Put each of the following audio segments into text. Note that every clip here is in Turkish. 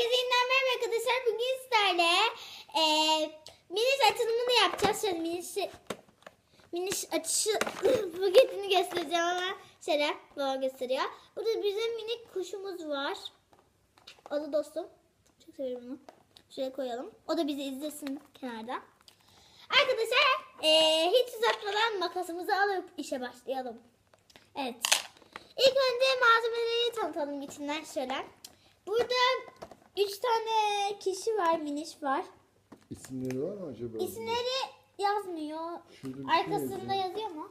Herkese yeniden merhaba arkadaşlar. Bugün sizlerle eee miniş açılımını yapacağız. Şöyle miniş, miniş açışı paketini göstereceğim ama şöyle baba gösteriyor. Burada bizim minik kuşumuz var. Adı dostum. Çok severim onu. Şuraya koyalım. O da bizi izlesin kenarda. Arkadaşlar eee, hiç uzatmadan makasımızı alıp işe başlayalım. Evet. İlk önce malzemeleri tanıtalım içinden şöyle. Burada üç tane kişi var, miniş var. İsimleri var mı acaba? İsimleri yazmıyor. Şurada bir şey Arkasında yazıyor. yazıyor mu?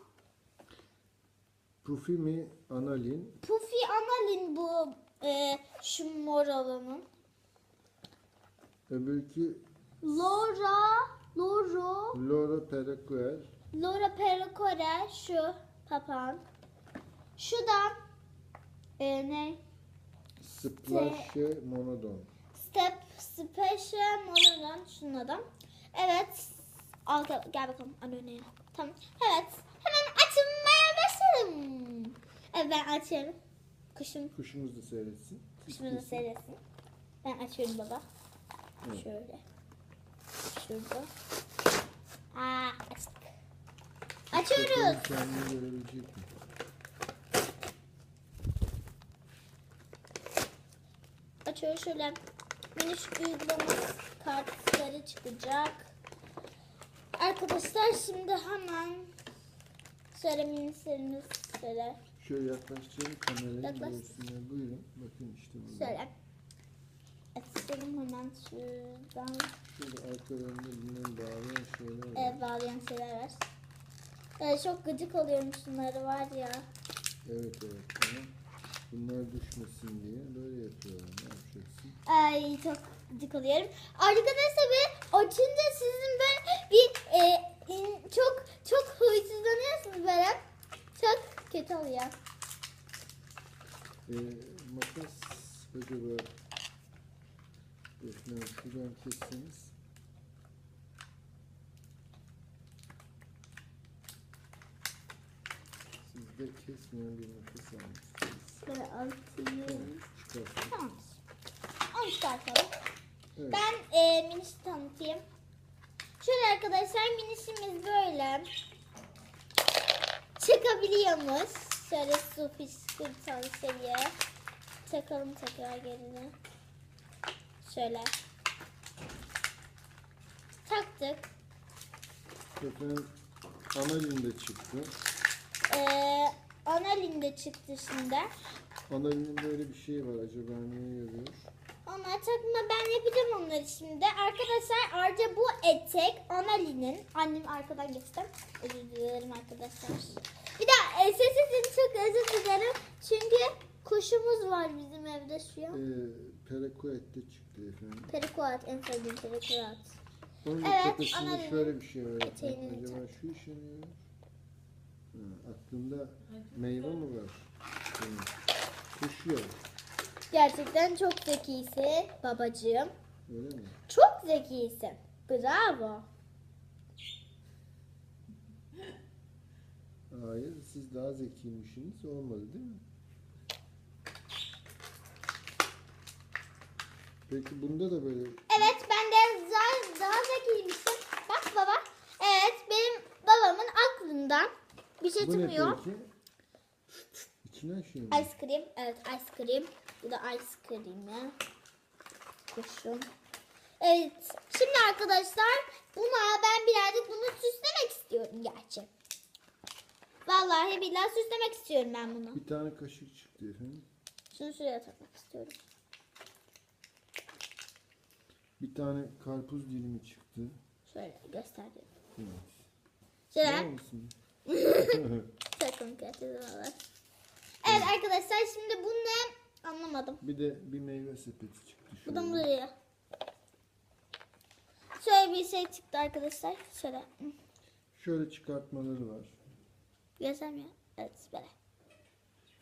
Pufi mi, Analin, Puffy Analin bu e, şu mor olanın. öbürkü Laura, Loro, Laura Perequer, Laura Pericore şu papağan. Şu da e, ne? Splashe Monodon. Step Special Monoran şunun adam. Evet. Al gel, gel bakalım an önüne. Tamam. Evet. Hemen açılmaya başlayalım. Evet ben açıyorum. Kuşum, Kuşumuz da seyretsin. kuşumuzu seyretsin. Ben açıyorum baba. Evet. Şöyle. Şurada. Aa açtık. Açıyoruz. Kendini görebilecek mi? Açıyoruz şöyle. Miniş uygulama kartları çıkacak. Arkadaşlar şimdi hemen şöyle minislerimiz şöyle Şöyle yaklaştıralım kamerayı Yaklaş. görsünler. Buyurun. Bakın işte burada. şöyle açalım hemen şuradan Şurada arkalarında bunları bağlayan şeyler var. e, bağlayan şeyler var. E, çok gıcık oluyorum şunları var ya. Evet evet. Ama bunlar düşmesin diye böyle yapıyorlar. Ne yapacaksın? Ay çok gıcık oluyorum. Arkadaşlar bir açınca sizin böyle bir e, in- çok çok huysuzlanıyorsunuz böyle. Çok kötü oluyor. Ee, makas acaba Defne şuradan kesseniz. Siz de kesmeyen bir makas almışsınız. Şöyle atayım. Tamam. Onu çıkartalım. Evet. Ben e, minişi tanıtayım. Şöyle arkadaşlar minişimiz böyle. Çıkabiliyormuş. Şöyle su fışkırtan seviye. Takalım tekrar yerine. Şöyle. Taktık. Efendim analinde çıktı. Ee, analin de çıktı şimdi. Analinin böyle bir şey var acaba neye yarıyor? Onlar takma ben yapacağım onları şimdi. Arkadaşlar ayrıca bu etek analinin. Annem arkadan geçtim. Özür dilerim arkadaşlar. Bir daha e, ses için çok özür dilerim. Çünkü kuşumuz var bizim evde şu an. Ee, Perekoet'te çıktı efendim. Perikuat en sevdiğim perikuat. Onun Evet, analinin şöyle bir şey var. Acaba şu işe mi aklında meyve mi var? Hı. Kuş yok. Gerçekten çok zekisin babacığım. Öyle mi? Çok zekisin. Bravo. Hayır, siz daha zekiymişsiniz. Olmadı değil mi? Peki bunda da böyle Evet ben de daha, daha zekiymişim. Bak baba. Evet benim babamın aklından bir şey bu ne çıkmıyor. peki? İçinden şey mi? Ice cream. Evet ice cream. Bu da ice cream'i. Kuşum. Evet. Şimdi arkadaşlar buna ben birazcık bunu süslemek istiyorum gerçi. Vallahi billahi süslemek istiyorum ben bunu. Bir tane kaşık çıktı efendim. Şunu şuraya takmak istiyorum. Bir tane karpuz dilimi çıktı. Şöyle göstereyim. Evet. Şöyle. Var mısın? Takım kötü. Evet arkadaşlar şimdi bu ne anlamadım. bir de bir meyve sepeti çıktı. Bu da şöyle. buraya. Şöyle bir şey çıktı arkadaşlar. Şöyle. Şöyle çıkartmaları var. Göstermiyor. Evet böyle.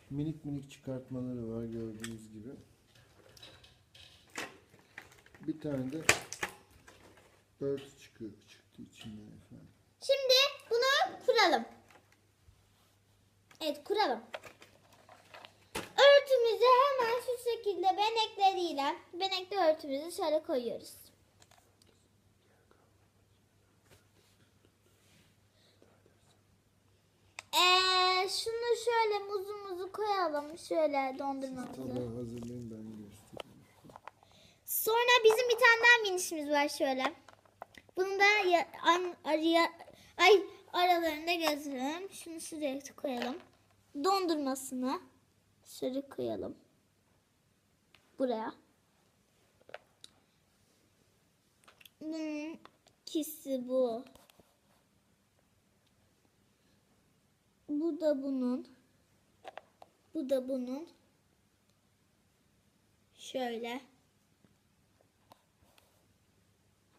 Minik minik çıkartmaları var gördüğünüz gibi. Bir tane de ört çıkıyor, çıktı içinden efendim. Şimdi bunu kuralım. Evet kuralım. Örtümüzü hemen şu şekilde benekli örtümüzü şöyle koyuyoruz. Ee, şunu şöyle muzumuzu koyalım. Şöyle dondurmamızı. Tabağı hazırlayın ben göstereyim. Sonra bizim bir tane daha minişimiz var şöyle. Bunu da ya, an, araya, ay, aralarında gözüm. Şunu şuraya koyalım. Dondurmasını şöyle koyalım. Buraya. Bunun ikisi bu. Bu da bunun. Bu da bunun. Şöyle.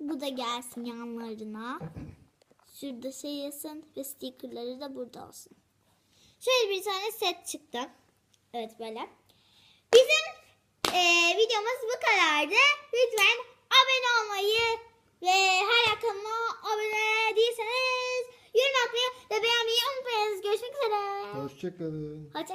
Bu da gelsin yanlarına. Şurada şey yazsın ve stickerları da burada olsun. Şöyle bir tane set çıktı. Evet böyle. Bizim eee, videomuz bu kadardı. Lütfen abone olmayı ve hala kanalıma abone değilseniz yorum atmayı ve beğenmeyi unutmayınız. Görüşmek üzere. Hoşçakalın. Hoşça